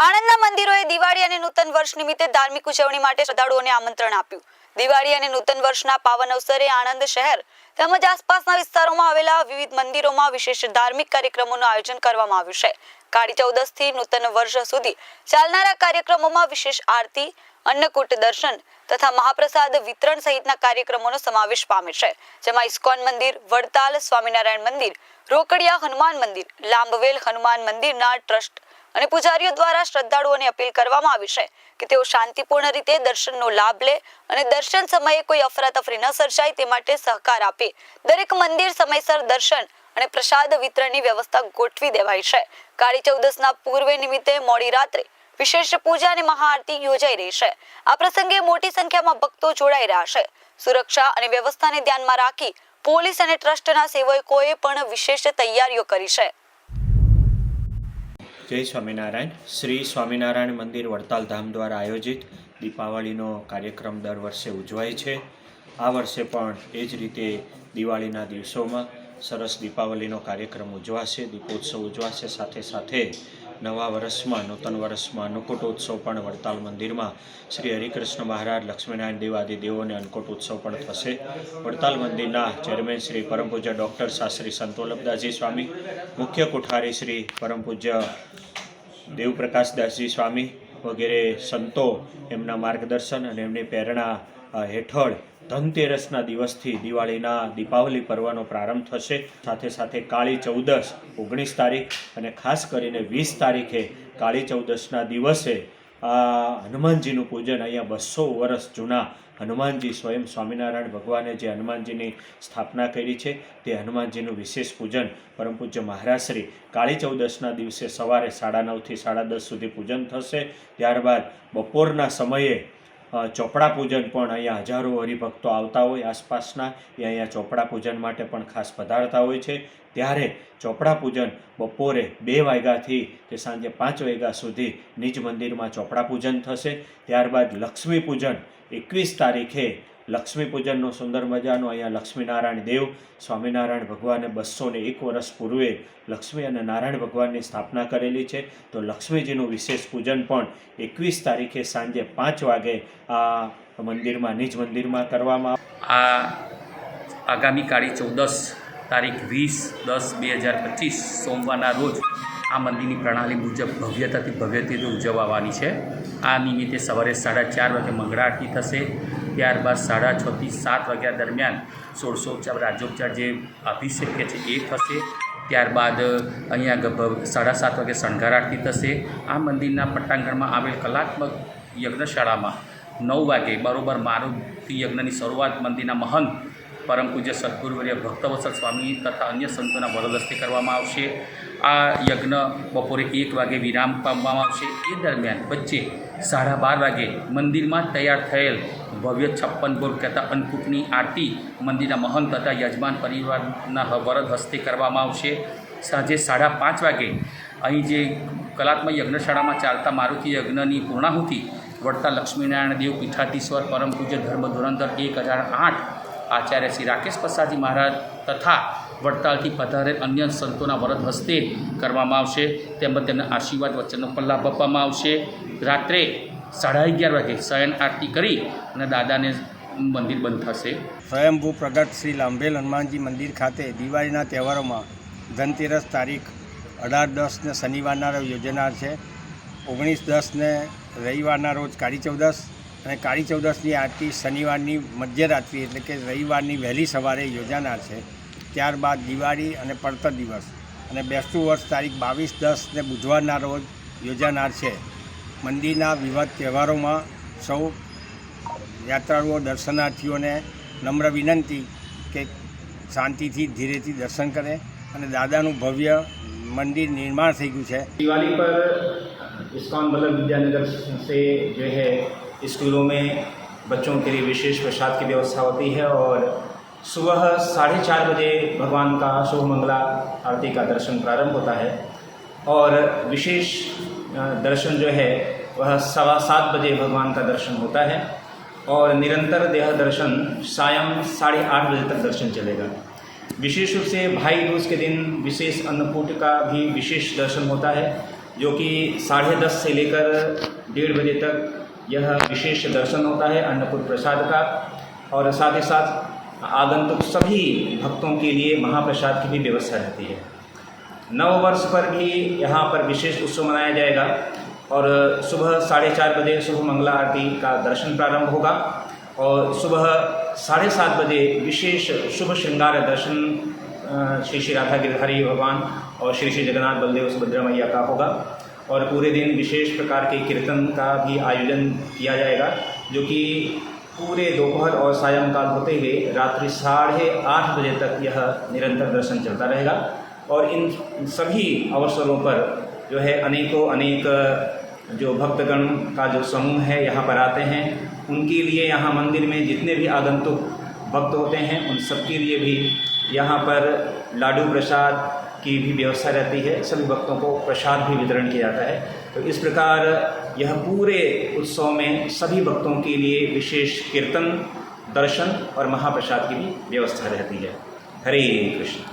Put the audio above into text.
આણંદના મંદિરોએ દિવાળી અને નૂતન વર્ષ નિમિત્તે ધાર્મિક ઉજવણી માટે શ્રદ્ધાળુઓને આમંત્રણ આપ્યું. દિવાળી અને નૂતન વર્ષના પાવન અવસરે આણંદ શહેર તેમજ આસપાસના વિસ્તારોમાં આવેલા વિવિધ મંદિરોમાં વિશેષ ધાર્મિક કાર્યક્રમોનું આયોજન કરવામાં આવ્યું છે. કાળી ચૌદસથી નૂતન વર્ષ સુધી ચાલનારા કાર્યક્રમોમાં વિશેષ આરતી અન્નકૂટ દર્શન તથા મહાપ્રસાદ વિતરણ સહિતના કાર્યક્રમોનો સમાવેશ પામે છે, જેમાં ઇસ્કોન મંદિર, વડતાલ સ્વામિનારાયણ મંદિર, રોકડિયા હનુમાન મંદિર, લાંબવેલ હનુમાન મંદિરના ટ્રસ્ટ અને પૂજારીઓ દ્વારા શ્રદ્ધાળુઓને અપીલ કરવામાં આવી છે કે તેઓ શાંતિપૂર્ણ રીતે દર્શનનો લાભ લે અને દર્શન સમયે કોઈ અફરાતફરી ન સર્જાય તે માટે સહકાર આપે. દરેક મંદિર સમયસર દર્શન અને પ્રસાદ વિતરણની વ્યવસ્થા ગોઠવી દેવાઈ છે. કાળી ચૌદસના પૂર્વે નિમિત્તે મોડી રાત્રે વિશેષ પૂજા અને મહાઆરતી યોજાઈ રહી છે. આ પ્રસંગે મોટી સંખ્યામાં ભક્તો જોડાઈ રહ્યા છે. સુરક્ષા અને વ્યવસ્થાને ધ્યાનમાં રાખી પોલીસ અને ટ્રસ્ટના સેવકોએ પણ વિશેષ તૈયારીઓ કરી છે. જય સ્વામિનારાયણ. શ્રી સ્વામિનારાયણ મંદિર વડતાલ ધામ દ્વારા આયોજિત દીપાવલીનો કાર્યક્રમ દર વર્ષે ઉજવાય છે. આ વર્ષે પણ એ જ રીતે દિવાળીના દિવસોમાં સરસ દીપાવલીનો કાર્યક્રમ ઉજવાશે, દીપોત્સવ ઉજવાશે, સાથે સાથે નવા વર્ષમાં, નૂતન વર્ષમાં અન્નકૂટોત્સવ પણ વડતાલ મંદિરમાં. શ્રી હરિકૃષ્ણ મહારાજ લક્ષ્મીનારાયણ દેવ આદિ દેવોને અન્નકૂટ ઉત્સવ પણ થશે. વડતાલ મંદિરના ચેરમેન શ્રી પરમ પૂજ્ય ડૉક્ટર શાસ્ત્રી સંતોલભદાસજી સ્વામી, મુખ્ય કુઠારી શ્રી પરમ પૂજ્ય દેવપ્રકાશદાસજી સ્વામી વગેરે સંતો એમના માર્ગદર્શન અને એમની પ્રેરણા હેઠળ ધનતેરસના દિવસથી દિવાળીના દીપાવલી પર્વનો પ્રારંભ થશે. સાથે સાથે કાળી ચૌદશ ઓગણીસ તારીખ અને ખાસ કરીને વીસ તારીખે કાળી ચૌદશના દિવસે આ હનુમાનજીનું પૂજન અહીંયા બસો વર્ષ જૂના હનુમાનજી સ્વયં સ્વામિનારાયણ ભગવાને જે હનુમાનજીની સ્થાપના કરી છે તે હનુમાનજીનું વિશેષ પૂજન પરમ પૂજ્ય મહારાજશ્રી કાળી ચૌદશના દિવસે સવારે સાડા નવથી સાડા દસ સુધી પૂજન થશે. ત્યારબાદ બપોરના સમયે ચોપડા પૂજન પણ અહીંયા હજારો હરિભક્તો આવતા હોય આસપાસના. એ અહીંયા ચોપડા પૂજન માટે પણ ખાસ પધારતા હોય છે. ત્યારે ચોપડા પૂજન બપોરે બે વાગ્યાથી તે સાંજે પાંચ વાગ્યા સુધી નિજ મંદિરમાં ચોપડા પૂજન થશે. ત્યારબાદ લક્ષ્મી પૂજન એકવીસ તારીખે લક્ષ્મી પૂજનનો સુંદર મજાનો અહીંયા લક્ષ્મીનારાયણ દેવ, સ્વામિનારાયણ ભગવાને બસો ને એક વર્ષ પૂર્વે લક્ષ્મી અને નારાયણ ભગવાનની સ્થાપના કરેલી છે. તો લક્ષ્મીજીનું વિશેષ પૂજન પણ એકવીસ તારીખે સાંજે પાંચ વાગે આ મંદિરમાં, નિજ મંદિરમાં કરવામાં આ આગામી કાળી ચૌદસ તારીખ વીસ દસ બે હજાર પચીસ સોમવારના રોજ આ મંદિરની પ્રણાલી મુજબ ભવ્યતાથી ભવ્યતાથી ઉજવવાની છે. આ નિમિત્તે સવારે સાડા ચાર વાગે મંગળા આરતી થશે. ત્યારબાદ સાડા છથી સાત વાગ્યા દરમિયાન સોળસોપચાર રાજોપચાર જે અભિષેક કે છે એ થશે. ત્યારબાદ અહીંયા સાડા સાત વાગે શણગાર આરતી થશે. આ મંદિરના પટ્ટાંગણમાં આવેલ કલાત્મક યજ્ઞશાળામાં નવ વાગે બરોબર મારુતિ યજ્ઞની શરૂઆત મંદિરના મહંત પરમ પૂજ્ય સદગુરુવર્ય ભક્તવત્સલ સ્વામી તથા અન્ય સંતોના વરદસ્તે કરવામાં આવશે. આ યજ્ઞ બપોરે એક વાગે વિરામ પામવામાં આવશે. એ દરમિયાન વચ્ચે સાડા બાર વાગે મંદિરમાં તૈયાર થયેલ ભવ્ય છપ્પન ભોગ કહેતા અન્નકૂટની આરતી મંદિરના મહંત તથા યજમાન પરિવારના વરદ હસ્તે કરવામાં આવશે. સાંજે સાડા પાંચ વાગે અહીં જે કલાત્મક યજ્ઞશાળામાં ચાલતા મારુતિ યજ્ઞની પૂર્ણાહુતિ વળતા લક્ષ્મીનારાયણ દેવ પીઠાધીશ્વર, પરમ પૂજ્ય ધર્મ ધુરંધર એક હજાર આઠ આચાર્ય શ્રી રાકેશ પ્રસાદજી મહારાજ તથા વડતાલથી પધારેલ અન્ય સંતોના વરદ હસ્તે કરવામાં આવશે. તેમજ તેના આશીર્વાદ વચનનો લાભ આપવામાં આવશે. રાત્રે સાડા અગિયાર વાગે શયન આરતી કરી અને દાદાને મંદિર બંધ થશે. સ્વયંભૂ પ્રગટ શ્રી લાંભેલ હનુમાનજી મંદિર ખાતે દિવાળીના તહેવારોમાં ધનતેરસ તારીખ અઢાર દસને શનિવારના રોજ યોજાનાર છે. ઓગણીસ દસને રવિવારના રોજ કાળી ચૌદસ અને કાળી ચૌદસની આરતી શનિવારની મધ્યરાત્રિ એટલે કે રવિવારની વહેલી સવારે યોજાનાર છે ત્યારબાદ દિવાળી અને પડતર દિવસ અને બેસતું વર્ષ તારીખ બાવીસ દસ ને બુધવારના રોજ યોજાનાર છે મંદિરના વિવિધ તહેવારોમાં સૌ યાત્રાળુઓ દર્શનાર્થીઓને નમ્ર વિનંતી કે શાંતિથી ધીરેથી દર્શન કરે અને દાદાનું ભવ્ય મંદિર નિર્માણ થઈ ગયું છે दिवाली पर इस्कॉन बल्लभ विद्यानगर से जो है स्कूलों में बच्चों के लिए विशेष प्रसाद की व्यवस्था होती है और सुबह साढ़े चार बजे भगवान का शुभ मंगला आरती का दर्शन प्रारंभ होता है और विशेष दर्शन जो है, वह सवा सात बजे भगवान का दर्शन होता है और निरंतर देह दर्शन सायं साढ़े आठ बजे तक दर्शन चलेगा। विशेष रूप से भाई दूज के दिन विशेष अन्नकूट का भी विशेष दर्शन होता है, जो कि साढ़े दस से लेकर डेढ़ बजे तक यह विशेष दर्शन होता है अन्नकूट प्रसाद का। और साथ ही साथ आगंतुक सभी भक्तों के लिए महाप्रसाद की भी व्यवस्था रहती है। नव वर्ष पर भी यहाँ पर विशेष उत्सव मनाया जाएगा और सुबह साढ़े चार बजे शुभ मंगला आरती का दर्शन प्रारंभ होगा और सुबह साढ़े सात बजे विशेष शुभ श्रृंगार दर्शन श्री श्री राधा गिरधारी भगवान और श्री श्री जगन्नाथ बलदेव सुभद्रा मैया का होगा। और पूरे दिन विशेष प्रकार के कीर्तन का भी आयोजन किया जाएगा, जो कि पूरे दोपहर और सायंकाल होते हुए रात्रि साढ़े आठ बजे तक यह निरंतर दर्शन चलता रहेगा। और इन सभी अवसरों पर जो है अनेकों, अनेक, जो भक्तगण का जो समूह है यहाँ पर आते हैं। उनके लिए यहाँ मंदिर में जितने भी आगंतुक भक्त होते हैं, उन सबके लिए भी यहाँ पर लाडू प्रसाद की भी व्यवस्था रहती है, सभी भक्तों को प्रसाद भी वितरण किया जाता है। तो इस प्रकार यह पूरे उत्सव में सभी भक्तों के लिए विशेष कीर्तन, दर्शन और महाप्रसाद की भी व्यवस्था रहती है। हरे कृष्ण।